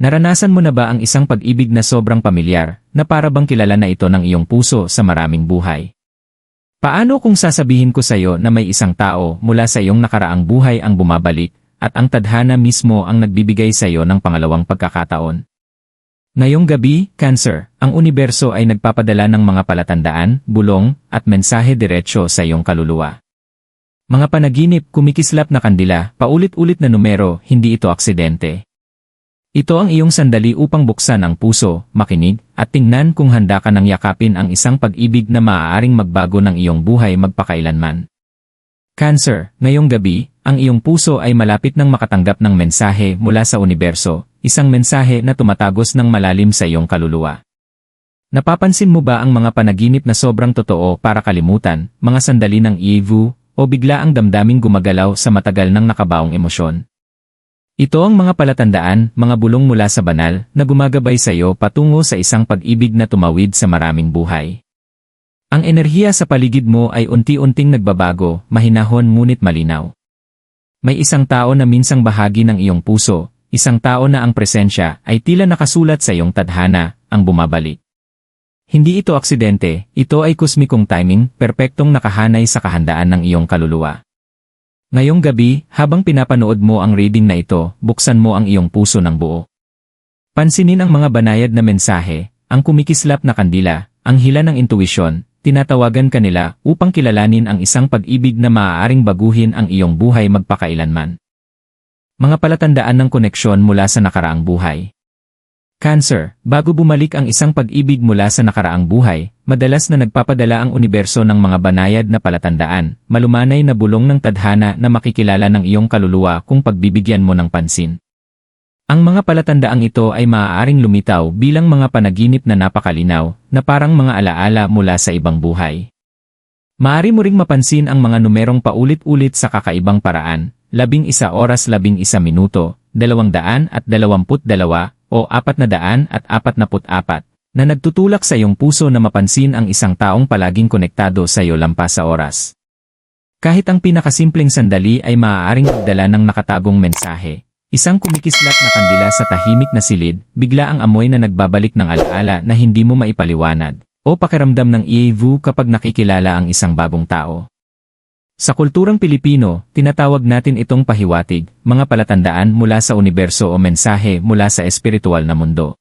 Naranasan mo na ba ang isang pag-ibig na sobrang pamilyar, na para bang kilala na ito ng iyong puso sa maraming buhay? Paano kung sasabihin ko sa iyo na may isang tao mula sa iyong nakaraang buhay ang bumabalik, at ang tadhana mismo ang nagbibigay sa iyo ng pangalawang pagkakataon? Ngayong gabi, Cancer, ang universo ay nagpapadala ng mga palatandaan, bulong, at mensahe diretsyo sa iyong kaluluwa. Mga panaginip, kumikislap na kandila, paulit-ulit na numero, hindi ito aksidente. Ito ang iyong sandali upang buksan ang puso, makinig, at tingnan kung handa ka nang yakapin ang isang pag-ibig na maaaring magbago ng iyong buhay magpakailanman. Cancer, ngayong gabi, ang iyong puso ay malapit ng makatanggap ng mensahe mula sa universo, isang mensahe na tumatagos ng malalim sa iyong kaluluwa. Napapansin mo ba ang mga panaginip na sobrang totoo para kalimutan, mga sandali ng ivu, o bigla ang damdaming gumagalaw sa matagal ng nakabaong emosyon? Ito ang mga palatandaan, mga bulong mula sa banal, na gumagabay sa iyo patungo sa isang pag-ibig na tumawid sa maraming buhay. Ang enerhiya sa paligid mo ay unti-unting nagbabago, mahinahon ngunit malinaw. May isang tao na minsang bahagi ng iyong puso, isang tao na ang presensya ay tila nakasulat sa iyong tadhana, ang bumabalik. Hindi ito aksidente, ito ay kosmikong timing, perpektong nakahanay sa kahandaan ng iyong kaluluwa. Ngayong gabi, habang pinapanood mo ang reading na ito, buksan mo ang iyong puso ng buo. Pansinin ang mga banayad na mensahe, ang kumikislap na kandila, ang hila ng intuisyon, tinatawagan kanila upang kilalanin ang isang pag-ibig na maaaring baguhin ang iyong buhay magpakailanman. Mga palatandaan ng koneksyon mula sa nakaraang buhay. Cancer, bago bumalik ang isang pag-ibig mula sa nakaraang buhay, madalas na nagpapadala ang universo ng mga banayad na palatandaan, malumanay na bulong ng tadhana na makikilala ng iyong kaluluwa kung pagbibigyan mo ng pansin. Ang mga palatandaang ito ay maaaring lumitaw bilang mga panaginip na napakalinaw, na parang mga alaala mula sa ibang buhay. Maari mo ring mapansin ang mga numerong paulit-ulit sa kakaibang paraan, labing isa oras labing isa minuto, dalawang daan at dalawamput dalawa, o 444 na nagtutulak sa iyong puso na mapansin ang isang taong palaging konektado sa iyo lampas sa oras. Kahit ang pinakasimpleng sandali ay maaaring magdala ng nakatagong mensahe. Isang kumikislap na kandila sa tahimik na silid, bigla ang amoy na nagbabalik ng alaala na hindi mo maipaliwanag, o pakiramdam ng iivu kapag nakikilala ang isang bagong tao. Sa kulturang Pilipino, tinatawag natin itong pahiwatig, mga palatandaan mula sa universo o mensahe mula sa espiritual na mundo.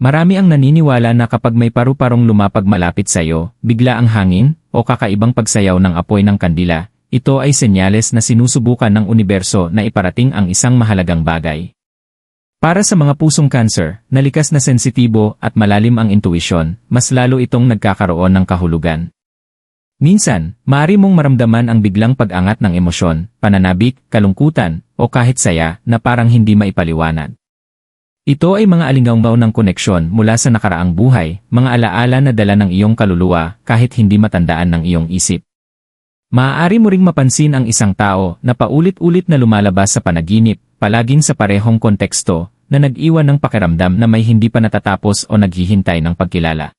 Marami ang naniniwala na kapag may paru-parong lumapag malapit sa iyo, bigla ang hangin, o kakaibang pagsayaw ng apoy ng kandila, ito ay senyales na sinusubukan ng universo na iparating ang isang mahalagang bagay. Para sa mga pusong cancer, nalikas na sensitibo at malalim ang intuisyon, mas lalo itong nagkakaroon ng kahulugan. Minsan, maaari mong maramdaman ang biglang pag-angat ng emosyon, pananabik, kalungkutan, o kahit saya na parang hindi maipaliwanag. Ito ay mga alinggaw ng koneksyon mula sa nakaraang buhay, mga alaala na dala ng iyong kaluluwa kahit hindi matandaan ng iyong isip. Maaari mo ring mapansin ang isang tao na paulit-ulit na lumalabas sa panaginip, palaging sa parehong konteksto, na nag-iwan ng pakiramdam na may hindi pa natatapos o naghihintay ng pagkilala.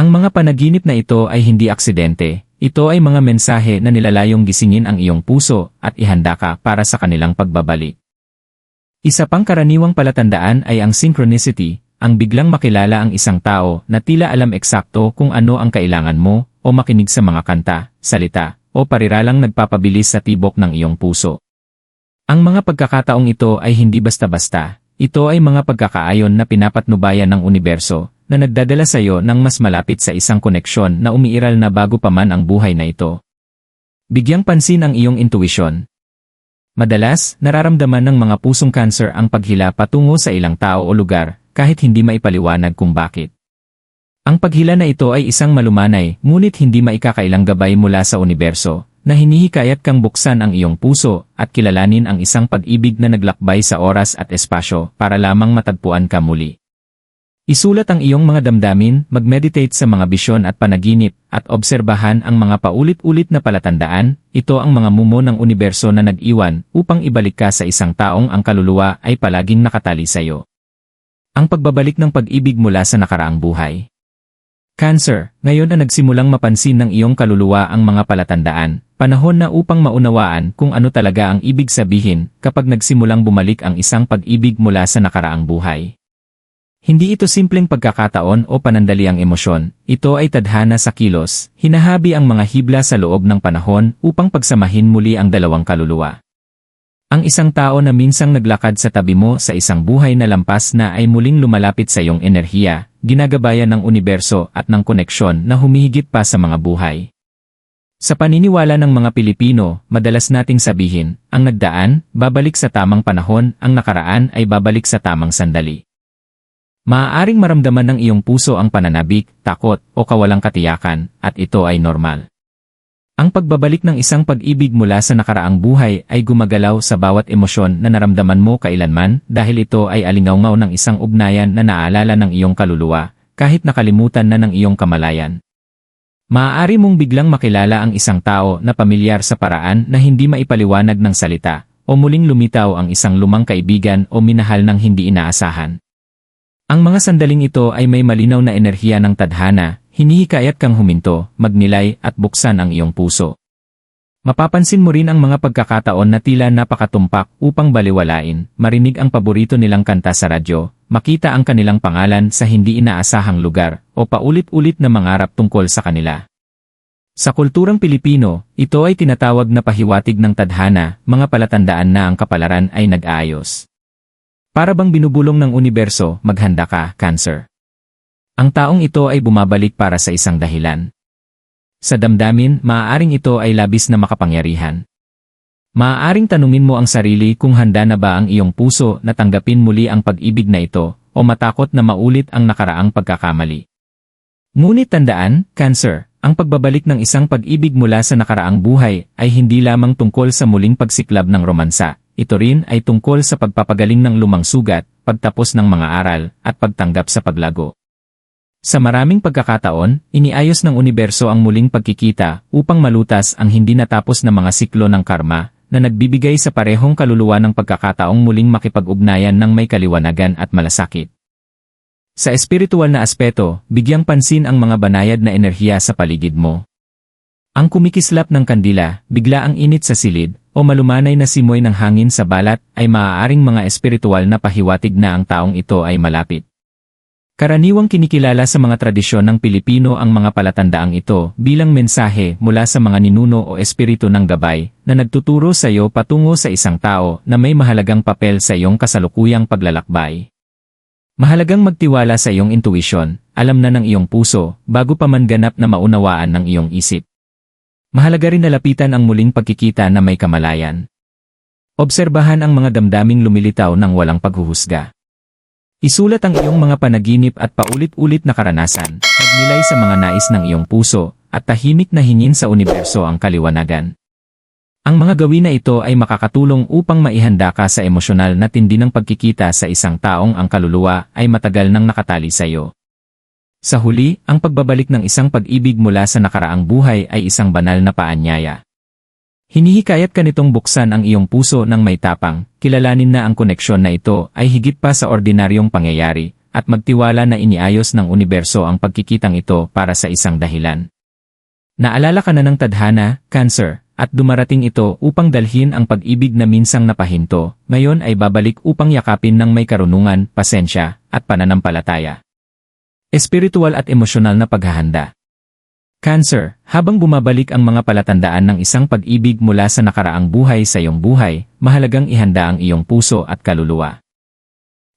Ang mga panaginip na ito ay hindi aksidente, ito ay mga mensahe na nilalayong gisingin ang iyong puso at ihanda ka para sa kanilang pagbabalik. Isa pang karaniwang palatandaan ay ang synchronicity, ang biglang makilala ang isang tao na tila alam eksakto kung ano ang kailangan mo o makinig sa mga kanta, salita, o pariralang nagpapabilis sa tibok ng iyong puso. Ang mga pagkakataong ito ay hindi basta-basta, ito ay mga pagkakaayon na pinapatnubayan ng universo na nagdadala sa iyo ng mas malapit sa isang koneksyon na umiiral na bago pa man ang buhay na ito. Bigyang pansin ang iyong intuisyon. Madalas, nararamdaman ng mga pusong cancer ang paghila patungo sa ilang tao o lugar, kahit hindi maipaliwanag kung bakit. Ang paghila na ito ay isang malumanay, ngunit hindi maikakailang gabay mula sa universo, na hinihikayat kang buksan ang iyong puso at kilalanin ang isang pag-ibig na naglakbay sa oras at espasyo para lamang matagpuan ka muli. Isulat ang iyong mga damdamin, mag-meditate sa mga bisyon at panaginip, at obserbahan ang mga paulit-ulit na palatandaan, ito ang mga mumo ng universo na nag-iwan upang ibalik ka sa isang taong ang kaluluwa ay palaging nakatali sa iyo. Ang pagbabalik ng pag-ibig mula sa nakaraang buhay. Cancer, ngayon na nagsimulang mapansin ng iyong kaluluwa ang mga palatandaan, panahon na upang maunawaan kung ano talaga ang ibig sabihin kapag nagsimulang bumalik ang isang pag-ibig mula sa nakaraang buhay. Hindi ito simpleng pagkakataon o panandaliang emosyon, ito ay tadhana sa kilos, hinahabi ang mga hibla sa loob ng panahon upang pagsamahin muli ang dalawang kaluluwa. Ang isang tao na minsang naglakad sa tabi mo sa isang buhay na lampas na ay muling lumalapit sa iyong enerhiya, ginagabayan ng universo at ng koneksyon na humihigit pa sa mga buhay. Sa paniniwala ng mga Pilipino, madalas nating sabihin, ang nagdaan, babalik sa tamang panahon, ang nakaraan ay babalik sa tamang sandali. Maaaring maramdaman ng iyong puso ang pananabik, takot, o kawalang katiyakan, at ito ay normal. Ang pagbabalik ng isang pag-ibig mula sa nakaraang buhay ay gumagalaw sa bawat emosyon na naramdaman mo kailanman dahil ito ay alingawngaw ng isang ugnayan na naalala ng iyong kaluluwa, kahit nakalimutan na ng iyong kamalayan. Maaari mong biglang makilala ang isang tao na pamilyar sa paraan na hindi maipaliwanag ng salita, o muling lumitaw ang isang lumang kaibigan o minahal ng hindi inaasahan. Ang mga sandaling ito ay may malinaw na enerhiya ng tadhana, Hinihikayat kang huminto, magnilay at buksan ang iyong puso. Mapapansin mo rin ang mga pagkakataon na tila napakatumpak upang baliwalain, marinig ang paborito nilang kanta sa radyo, makita ang kanilang pangalan sa hindi inaasahang lugar, o paulit-ulit na mangarap tungkol sa kanila. Sa kulturang Pilipino, ito ay tinatawag na pahiwatig ng tadhana, mga palatandaan na ang kapalaran ay nag-aayos. Para bang binubulong ng universo, maghanda ka, Cancer. Ang taong ito ay bumabalik para sa isang dahilan. Sa damdamin, maaaring ito ay labis na makapangyarihan. Maaaring tanungin mo ang sarili kung handa na ba ang iyong puso na tanggapin muli ang pag-ibig na ito o matakot na maulit ang nakaraang pagkakamali. Ngunit tandaan, Cancer, ang pagbabalik ng isang pag-ibig mula sa nakaraang buhay ay hindi lamang tungkol sa muling pagsiklab ng romansa, ito rin ay tungkol sa pagpapagaling ng lumang sugat, pagtapos ng mga aral, at pagtanggap sa paglago. Sa maraming pagkakataon, iniayos ng universo ang muling pagkikita upang malutas ang hindi natapos na mga siklo ng karma na nagbibigay sa parehong kaluluwa ng pagkakataong muling makipag-ugnayan ng may kaliwanagan at malasakit. Sa espiritual na aspeto, bigyang pansin ang mga banayad na enerhiya sa paligid mo. Ang kumikislap ng kandila, bigla ang init sa silid, o malumanay na simoy ng hangin sa balat ay maaaring mga espiritual na pahiwatig na ang taong ito ay malapit. Karaniwang kinikilala sa mga tradisyon ng Pilipino ang mga palatandaang ito bilang mensahe mula sa mga ninuno o espiritu ng gabay na nagtuturo sa iyo patungo sa isang tao na may mahalagang papel sa iyong kasalukuyang paglalakbay. Mahalagang magtiwala sa iyong intuition, alam na ng iyong puso, bago pa man ganap na maunawaan ng iyong isip. Mahalaga rin na lapitan ang muling pagkikita na may kamalayan. Obserbahan ang mga damdaming lumilitaw ng walang paghuhusga. Isulat ang iyong mga panaginip at paulit-ulit na karanasan, magnilay sa mga nais ng iyong puso, at tahimik na hingin sa universo ang kaliwanagan. Ang mga gawin na ito ay makakatulong upang maihanda ka sa emosyonal na tindi ng pagkikita sa isang taong ang kaluluwa ay matagal nang nakatali sa iyo. Sa huli, ang pagbabalik ng isang pag-ibig mula sa nakaraang buhay ay isang banal na paanyaya. Hinihikayat ka nitong buksan ang iyong puso ng may tapang, kilalanin na ang koneksyon na ito ay higit pa sa ordinaryong pangyayari, at magtiwala na iniayos ng universo ang pagkikitang ito para sa isang dahilan. Naalala ka na ng tadhana, cancer, at dumarating ito upang dalhin ang pag-ibig na minsang napahinto, ngayon ay babalik upang yakapin ng may karunungan, pasensya, at pananampalataya. Espiritual at emosyonal na paghahanda. Cancer, habang bumabalik ang mga palatandaan ng isang pag-ibig mula sa nakaraang buhay sa iyong buhay, mahalagang ihanda ang iyong puso at kaluluwa.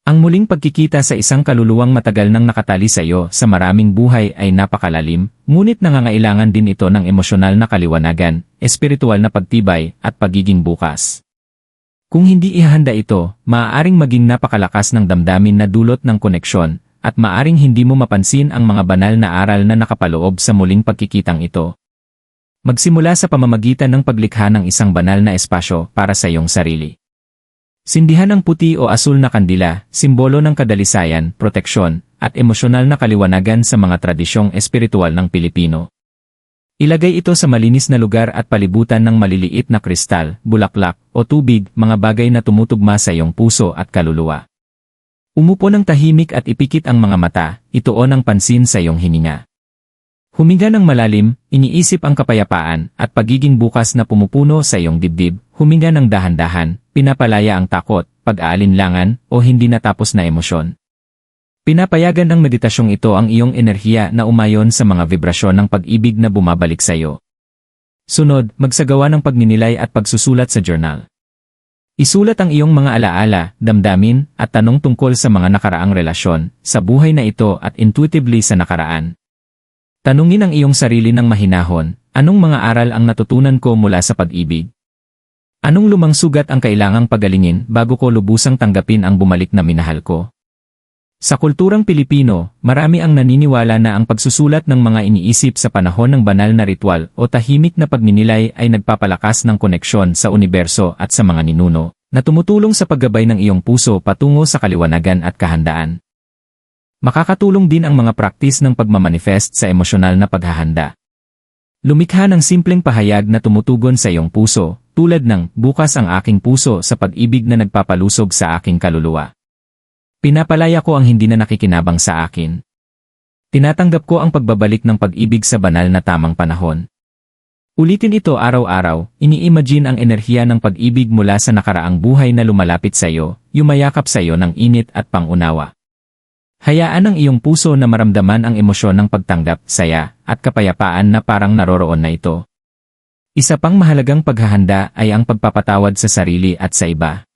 Ang muling pagkikita sa isang kaluluwang matagal nang nakatali sa iyo sa maraming buhay ay napakalalim, ngunit nangangailangan din ito ng emosyonal na kaliwanagan, espiritual na pagtibay, at pagiging bukas. Kung hindi ihanda ito, maaaring maging napakalakas ng damdamin na dulot ng koneksyon, at maaring hindi mo mapansin ang mga banal na aral na nakapaloob sa muling pagkikitang ito. Magsimula sa pamamagitan ng paglikha ng isang banal na espasyo para sa iyong sarili. Sindihan ang puti o asul na kandila, simbolo ng kadalisayan, proteksyon, at emosyonal na kaliwanagan sa mga tradisyong espiritual ng Pilipino. Ilagay ito sa malinis na lugar at palibutan ng maliliit na kristal, bulaklak, o tubig, mga bagay na tumutugma sa iyong puso at kaluluwa. Umupo ng tahimik at ipikit ang mga mata, ituon ang pansin sa iyong hininga. Huminga ng malalim, iniisip ang kapayapaan at pagiging bukas na pumupuno sa iyong dibdib, huminga ng dahan-dahan, pinapalaya ang takot, pag-aalinlangan, o hindi natapos na emosyon. Pinapayagan ng meditasyong ito ang iyong enerhiya na umayon sa mga vibrasyon ng pag-ibig na bumabalik sa iyo. Sunod, magsagawa ng pagninilay at pagsusulat sa journal. Isulat ang iyong mga alaala, damdamin, at tanong tungkol sa mga nakaraang relasyon, sa buhay na ito at intuitively sa nakaraan. Tanungin ang iyong sarili ng mahinahon, anong mga aral ang natutunan ko mula sa pag-ibig? Anong lumang sugat ang kailangang pagalingin bago ko lubusang tanggapin ang bumalik na minahal ko? Sa kulturang Pilipino, marami ang naniniwala na ang pagsusulat ng mga iniisip sa panahon ng banal na ritual o tahimik na pagninilay ay nagpapalakas ng koneksyon sa universo at sa mga ninuno, na tumutulong sa paggabay ng iyong puso patungo sa kaliwanagan at kahandaan. Makakatulong din ang mga praktis ng pagmamanifest sa emosyonal na paghahanda. Lumikha ng simpleng pahayag na tumutugon sa iyong puso, tulad ng bukas ang aking puso sa pag-ibig na nagpapalusog sa aking kaluluwa. Pinapalaya ko ang hindi na nakikinabang sa akin. Tinatanggap ko ang pagbabalik ng pag-ibig sa banal na tamang panahon. Ulitin ito araw-araw, ini-imagine ang enerhiya ng pag-ibig mula sa nakaraang buhay na lumalapit sa iyo, yumayakap sa iyo ng init at pangunawa. Hayaan ang iyong puso na maramdaman ang emosyon ng pagtanggap, saya, at kapayapaan na parang naroroon na ito. Isa pang mahalagang paghahanda ay ang pagpapatawad sa sarili at sa iba.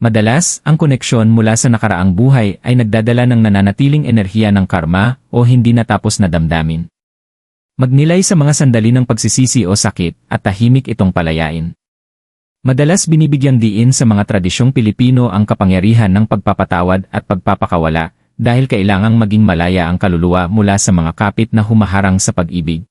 Madalas, ang koneksyon mula sa nakaraang buhay ay nagdadala ng nananatiling enerhiya ng karma o hindi natapos na damdamin. Magnilay sa mga sandali ng pagsisisi o sakit at tahimik itong palayain. Madalas binibigyang diin sa mga tradisyong Pilipino ang kapangyarihan ng pagpapatawad at pagpapakawala dahil kailangang maging malaya ang kaluluwa mula sa mga kapit na humaharang sa pag-ibig.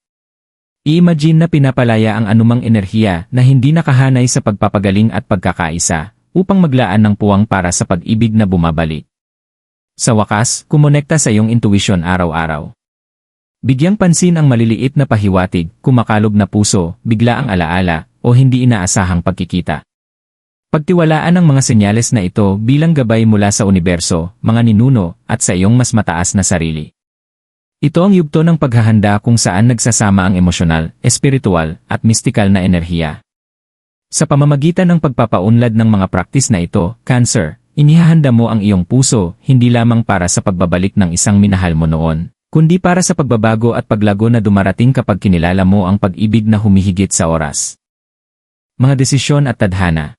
I-imagine na pinapalaya ang anumang enerhiya na hindi nakahanay sa pagpapagaling at pagkakaisa upang maglaan ng puwang para sa pag-ibig na bumabalik. Sa wakas, kumonekta sa iyong intuition araw-araw. Bigyang pansin ang maliliit na pahiwatig, kumakalog na puso, bigla ang alaala, o hindi inaasahang pagkikita. Pagtiwalaan ang mga senyales na ito bilang gabay mula sa universo, mga ninuno, at sa iyong mas mataas na sarili. Ito ang yugto ng paghahanda kung saan nagsasama ang emosyonal, espiritual, at mistikal na enerhiya. Sa pamamagitan ng pagpapaunlad ng mga praktis na ito, Cancer, inihahanda mo ang iyong puso hindi lamang para sa pagbabalik ng isang minahal mo noon, kundi para sa pagbabago at paglago na dumarating kapag kinilala mo ang pag-ibig na humihigit sa oras. Mga desisyon at tadhana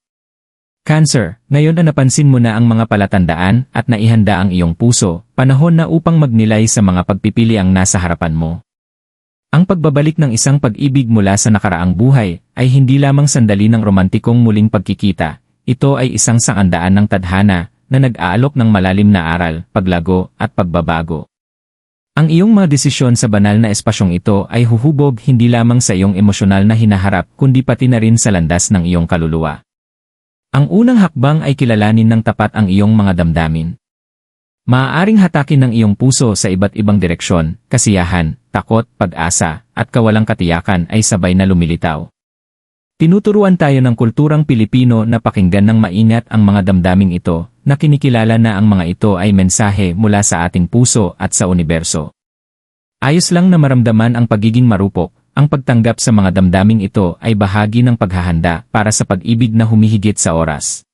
Cancer, ngayon na napansin mo na ang mga palatandaan at naihanda ang iyong puso, panahon na upang magnilay sa mga pagpipili ang nasa harapan mo. Ang pagbabalik ng isang pag-ibig mula sa nakaraang buhay ay hindi lamang sandali ng romantikong muling pagkikita, ito ay isang sangandaan ng tadhana na nag-aalok ng malalim na aral, paglago, at pagbabago. Ang iyong mga desisyon sa banal na espasyong ito ay huhubog hindi lamang sa iyong emosyonal na hinaharap kundi pati na rin sa landas ng iyong kaluluwa. Ang unang hakbang ay kilalanin ng tapat ang iyong mga damdamin. Maaaring hatakin ng iyong puso sa iba't ibang direksyon, kasiyahan, takot, pag-asa, at kawalang katiyakan ay sabay na lumilitaw. Tinuturuan tayo ng kulturang Pilipino na pakinggan ng maingat ang mga damdaming ito, na kinikilala na ang mga ito ay mensahe mula sa ating puso at sa universo. Ayos lang na maramdaman ang pagiging marupok, ang pagtanggap sa mga damdaming ito ay bahagi ng paghahanda para sa pag-ibig na humihigit sa oras.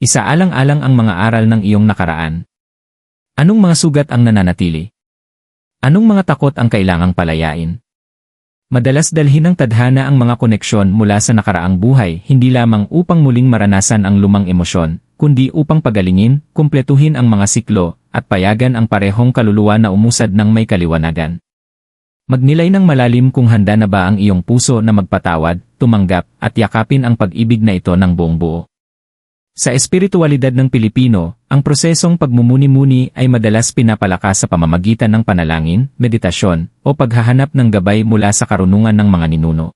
Isaalang-alang ang mga aral ng iyong nakaraan. Anong mga sugat ang nananatili? Anong mga takot ang kailangang palayain? Madalas dalhin ng tadhana ang mga koneksyon mula sa nakaraang buhay hindi lamang upang muling maranasan ang lumang emosyon, kundi upang pagalingin, kumpletuhin ang mga siklo, at payagan ang parehong kaluluwa na umusad ng may kaliwanagan. Magnilay ng malalim kung handa na ba ang iyong puso na magpatawad, tumanggap, at yakapin ang pag-ibig na ito ng buong buo. Sa espiritualidad ng Pilipino, ang prosesong pagmumuni-muni ay madalas pinapalakas sa pamamagitan ng panalangin, meditasyon, o paghahanap ng gabay mula sa karunungan ng mga ninuno.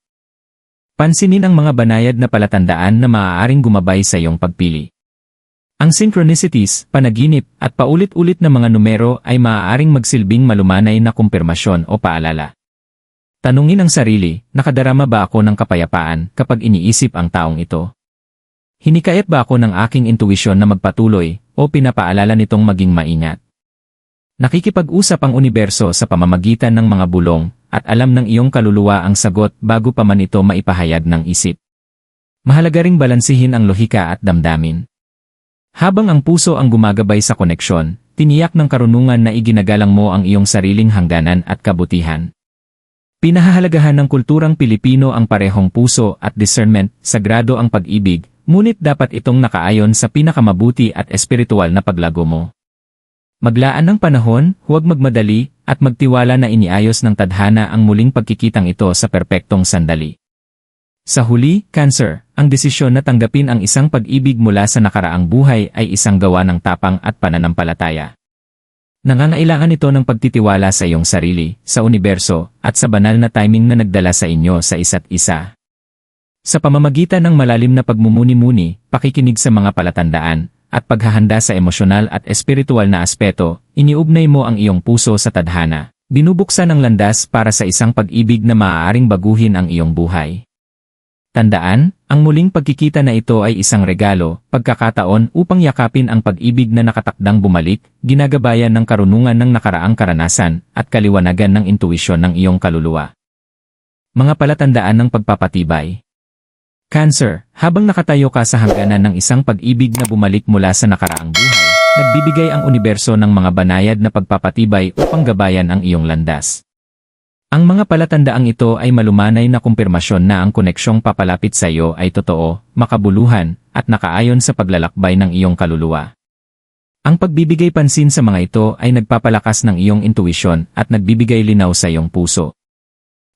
Pansinin ang mga banayad na palatandaan na maaaring gumabay sa iyong pagpili. Ang synchronicities, panaginip, at paulit-ulit na mga numero ay maaaring magsilbing malumanay na kumpirmasyon o paalala. Tanungin ang sarili, nakadarama ba ako ng kapayapaan kapag iniisip ang taong ito? Hinikayat ba ako ng aking intuisyon na magpatuloy o pinapaalala nitong maging maingat? Nakikipag-usap ang universo sa pamamagitan ng mga bulong, at alam ng iyong kaluluwa ang sagot bago pa man ito maipahayag ng isip. Mahalaga ring balansihin ang lohika at damdamin. Habang ang puso ang gumagabay sa koneksyon, tiniyak ng karunungan na iginagalang mo ang iyong sariling hangganan at kabutihan. Pinahahalagahan ng kulturang Pilipino ang parehong puso at discernment, sagrado ang pag-ibig, ngunit dapat itong nakaayon sa pinakamabuti at espiritual na paglago mo. Maglaan ng panahon, huwag magmadali, at magtiwala na iniayos ng tadhana ang muling pagkikitang ito sa perpektong sandali. Sa huli, Cancer, ang desisyon na tanggapin ang isang pag-ibig mula sa nakaraang buhay ay isang gawa ng tapang at pananampalataya. Nangangailangan ito ng pagtitiwala sa iyong sarili, sa universo, at sa banal na timing na nagdala sa inyo sa isa't isa. Sa pamamagitan ng malalim na pagmumuni-muni, pakikinig sa mga palatandaan, at paghahanda sa emosyonal at espiritual na aspeto, iniugnay mo ang iyong puso sa tadhana. Binubuksan ang landas para sa isang pag-ibig na maaaring baguhin ang iyong buhay. Tandaan, ang muling pagkikita na ito ay isang regalo, pagkakataon upang yakapin ang pag-ibig na nakatakdang bumalik, ginagabayan ng karunungan ng nakaraang karanasan, at kaliwanagan ng intuisyon ng iyong kaluluwa. Mga palatandaan ng pagpapatibay Cancer, habang nakatayo ka sa hangganan ng isang pag-ibig na bumalik mula sa nakaraang buhay, nagbibigay ang universo ng mga banayad na pagpapatibay upang gabayan ang iyong landas. Ang mga palatandaang ito ay malumanay na kumpirmasyon na ang koneksyong papalapit sa iyo ay totoo, makabuluhan, at nakaayon sa paglalakbay ng iyong kaluluwa. Ang pagbibigay pansin sa mga ito ay nagpapalakas ng iyong intuisyon at nagbibigay linaw sa iyong puso.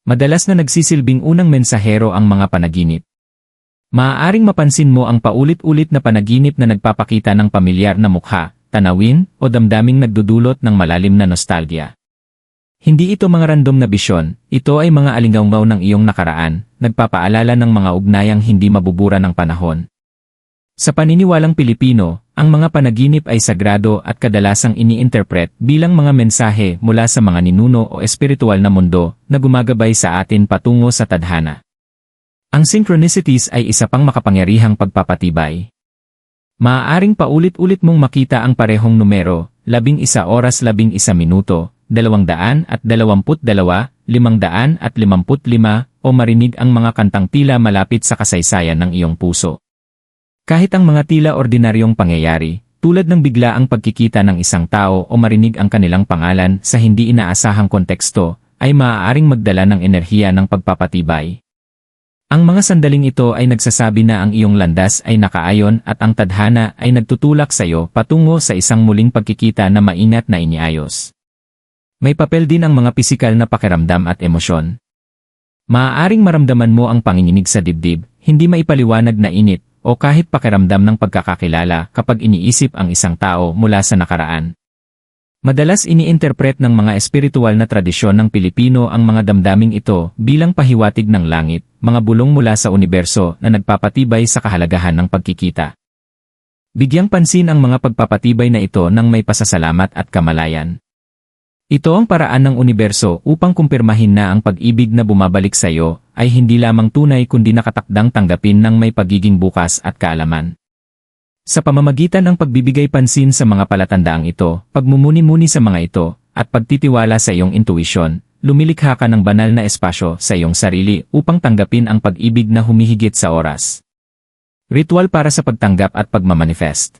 Madalas na nagsisilbing unang mensahero ang mga panaginip. Maaaring mapansin mo ang paulit-ulit na panaginip na nagpapakita ng pamilyar na mukha, tanawin, o damdaming nagdudulot ng malalim na nostalgia. Hindi ito mga random na bisyon, ito ay mga alinggaw ng iyong nakaraan, nagpapaalala ng mga ugnayang hindi mabubura ng panahon. Sa paniniwalang Pilipino, ang mga panaginip ay sagrado at kadalasang ini-interpret bilang mga mensahe mula sa mga ninuno o espiritual na mundo na gumagabay sa atin patungo sa tadhana. Ang synchronicities ay isa pang makapangyarihang pagpapatibay. Maaaring paulit-ulit mong makita ang parehong numero, labing isa oras labing isa minuto, dalawang daan at dalawamput dalawa, limang daan at limamput lima, o marinig ang mga kantang tila malapit sa kasaysayan ng iyong puso. Kahit ang mga tila ordinaryong pangyayari, tulad ng bigla ang pagkikita ng isang tao o marinig ang kanilang pangalan sa hindi inaasahang konteksto, ay maaaring magdala ng enerhiya ng pagpapatibay. Ang mga sandaling ito ay nagsasabi na ang iyong landas ay nakaayon at ang tadhana ay nagtutulak sa iyo patungo sa isang muling pagkikita na maingat na iniayos. May papel din ang mga pisikal na pakiramdam at emosyon. Maaaring maramdaman mo ang panginginig sa dibdib, hindi maipaliwanag na init, o kahit pakiramdam ng pagkakakilala kapag iniisip ang isang tao mula sa nakaraan. Madalas iniinterpret ng mga espiritual na tradisyon ng Pilipino ang mga damdaming ito bilang pahiwatig ng langit, mga bulong mula sa universo na nagpapatibay sa kahalagahan ng pagkikita. Bigyang pansin ang mga pagpapatibay na ito ng may pasasalamat at kamalayan. Ito ang paraan ng universo upang kumpirmahin na ang pag-ibig na bumabalik sa iyo ay hindi lamang tunay kundi nakatakdang tanggapin ng may pagiging bukas at kaalaman. Sa pamamagitan ng pagbibigay pansin sa mga palatandaang ito, pagmumuni-muni sa mga ito, at pagtitiwala sa iyong intuisyon, lumilikha ka ng banal na espasyo sa iyong sarili upang tanggapin ang pag-ibig na humihigit sa oras. Ritual para sa pagtanggap at pagmamanifest.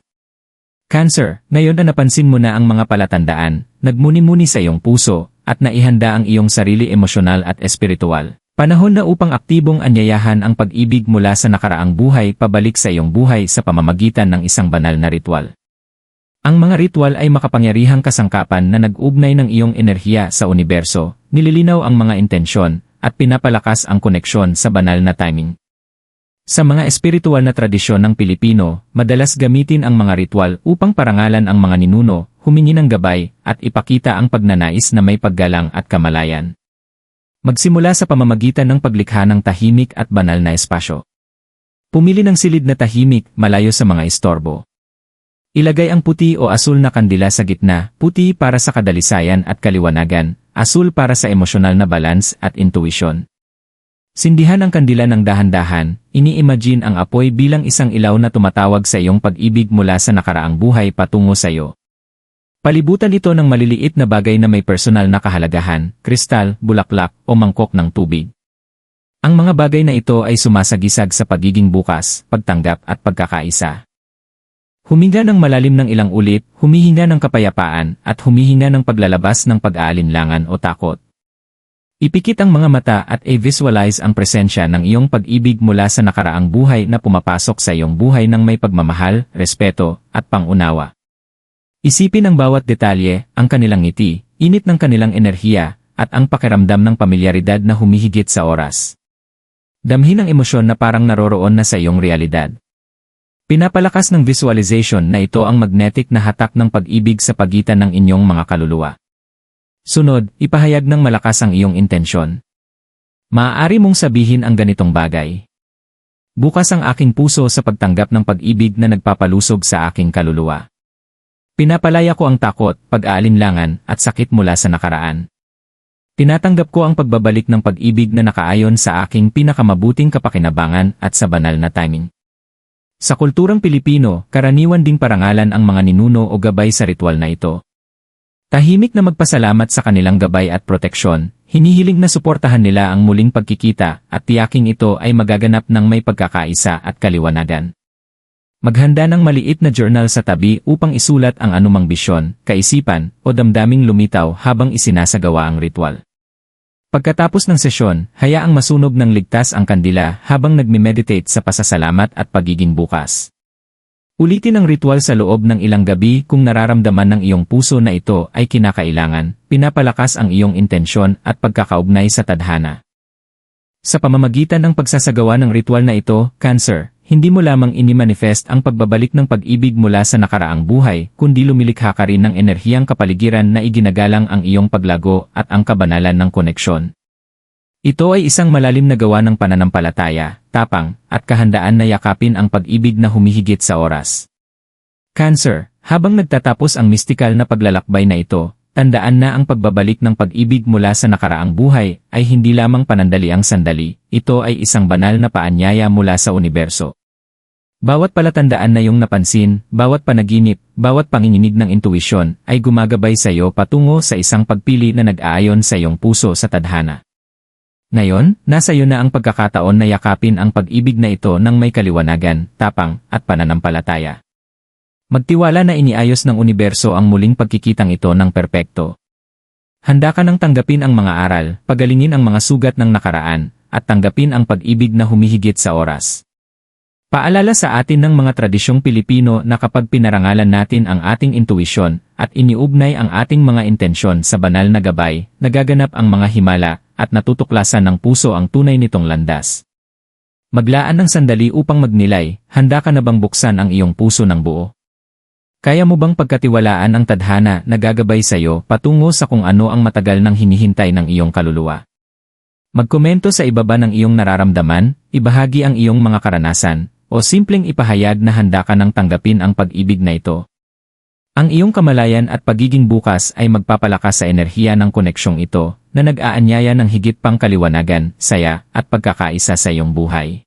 Cancer, ngayon na napansin mo na ang mga palatandaan, nagmuni-muni sa iyong puso, at naihanda ang iyong sarili emosyonal at espiritual. Panahon na upang aktibong anyayahan ang pag-ibig mula sa nakaraang buhay pabalik sa iyong buhay sa pamamagitan ng isang banal na ritual. Ang mga ritual ay makapangyarihang kasangkapan na nag-ugnay ng iyong enerhiya sa universo, nililinaw ang mga intensyon, at pinapalakas ang koneksyon sa banal na timing. Sa mga espiritual na tradisyon ng Pilipino, madalas gamitin ang mga ritual upang parangalan ang mga ninuno, humingi ng gabay, at ipakita ang pagnanais na may paggalang at kamalayan. Magsimula sa pamamagitan ng paglikha ng tahimik at banal na espasyo. Pumili ng silid na tahimik, malayo sa mga istorbo. Ilagay ang puti o asul na kandila sa gitna, puti para sa kadalisayan at kaliwanagan, asul para sa emosyonal na balance at intuition. Sindihan ang kandila ng dahan-dahan, ini-imagine ang apoy bilang isang ilaw na tumatawag sa iyong pag-ibig mula sa nakaraang buhay patungo sa iyo. Palibutan ito ng maliliit na bagay na may personal na kahalagahan, kristal, bulaklak, o mangkok ng tubig. Ang mga bagay na ito ay sumasagisag sa pagiging bukas, pagtanggap at pagkakaisa. Huminga ng malalim ng ilang ulit, humihinga ng kapayapaan, at humihinga ng paglalabas ng pag-aalinlangan o takot. Ipikit ang mga mata at i-visualize ang presensya ng iyong pag-ibig mula sa nakaraang buhay na pumapasok sa iyong buhay ng may pagmamahal, respeto, at pangunawa. Isipin ang bawat detalye, ang kanilang ngiti, init ng kanilang enerhiya, at ang pakiramdam ng pamilyaridad na humihigit sa oras. Damhin ang emosyon na parang naroroon na sa iyong realidad. Pinapalakas ng visualization na ito ang magnetic na hatak ng pag-ibig sa pagitan ng inyong mga kaluluwa. Sunod, ipahayag ng malakas ang iyong intensyon. Maaari mong sabihin ang ganitong bagay. Bukas ang aking puso sa pagtanggap ng pag-ibig na nagpapalusog sa aking kaluluwa. Pinapalaya ko ang takot, pag-aalinlangan, at sakit mula sa nakaraan. Tinatanggap ko ang pagbabalik ng pag-ibig na nakaayon sa aking pinakamabuting kapakinabangan at sa banal na timing. Sa kulturang Pilipino, karaniwan ding parangalan ang mga ninuno o gabay sa ritual na ito. Tahimik na magpasalamat sa kanilang gabay at proteksyon, hinihiling na suportahan nila ang muling pagkikita at tiyaking ito ay magaganap ng may pagkakaisa at kaliwanagan. Maghanda ng maliit na journal sa tabi upang isulat ang anumang bisyon, kaisipan, o damdaming lumitaw habang isinasagawa ang ritual. Pagkatapos ng sesyon, hayaang masunog ng ligtas ang kandila habang nagme-meditate sa pasasalamat at pagiging bukas. Ulitin ang ritual sa loob ng ilang gabi kung nararamdaman ng iyong puso na ito ay kinakailangan, pinapalakas ang iyong intensyon at pagkakaugnay sa tadhana. Sa pamamagitan ng pagsasagawa ng ritual na ito, Cancer, hindi mo lamang inimanifest ang pagbabalik ng pag-ibig mula sa nakaraang buhay, kundi lumilikha ka rin ng enerhiyang kapaligiran na iginagalang ang iyong paglago at ang kabanalan ng koneksyon. Ito ay isang malalim na gawa ng pananampalataya, tapang, at kahandaan na yakapin ang pag-ibig na humihigit sa oras. Cancer, habang nagtatapos ang mistikal na paglalakbay na ito, tandaan na ang pagbabalik ng pag-ibig mula sa nakaraang buhay ay hindi lamang panandaliang sandali, ito ay isang banal na paanyaya mula sa universo. Bawat palatandaan na iyong napansin, bawat panaginip, bawat panginginig ng intuisyon ay gumagabay sa iyo patungo sa isang pagpili na nag-aayon sa iyong puso sa tadhana. Ngayon, nasa iyo na ang pagkakataon na yakapin ang pag-ibig na ito ng may kaliwanagan, tapang, at pananampalataya. Magtiwala na iniayos ng universo ang muling pagkikitang ito ng perpekto. Handa ka nang tanggapin ang mga aral, pagalingin ang mga sugat ng nakaraan, at tanggapin ang pag-ibig na humihigit sa oras. Paalala sa atin ng mga tradisyong Pilipino na kapag pinarangalan natin ang ating intuisyon at iniugnay ang ating mga intensyon sa banal na gabay, nagaganap ang mga himala at natutuklasan ng puso ang tunay nitong landas. Maglaan ng sandali upang magnilay, handa ka na bang buksan ang iyong puso ng buo? Kaya mo bang pagkatiwalaan ang tadhana na gagabay sa iyo patungo sa kung ano ang matagal nang hinihintay ng iyong kaluluwa? Magkomento sa ibaba ng iyong nararamdaman, ibahagi ang iyong mga karanasan, o simpleng ipahayag na handa ka nang tanggapin ang pag-ibig na ito. Ang iyong kamalayan at pagiging bukas ay magpapalakas sa enerhiya ng koneksyong ito na nag-aanyaya ng higit pang kaliwanagan, saya, at pagkakaisa sa iyong buhay.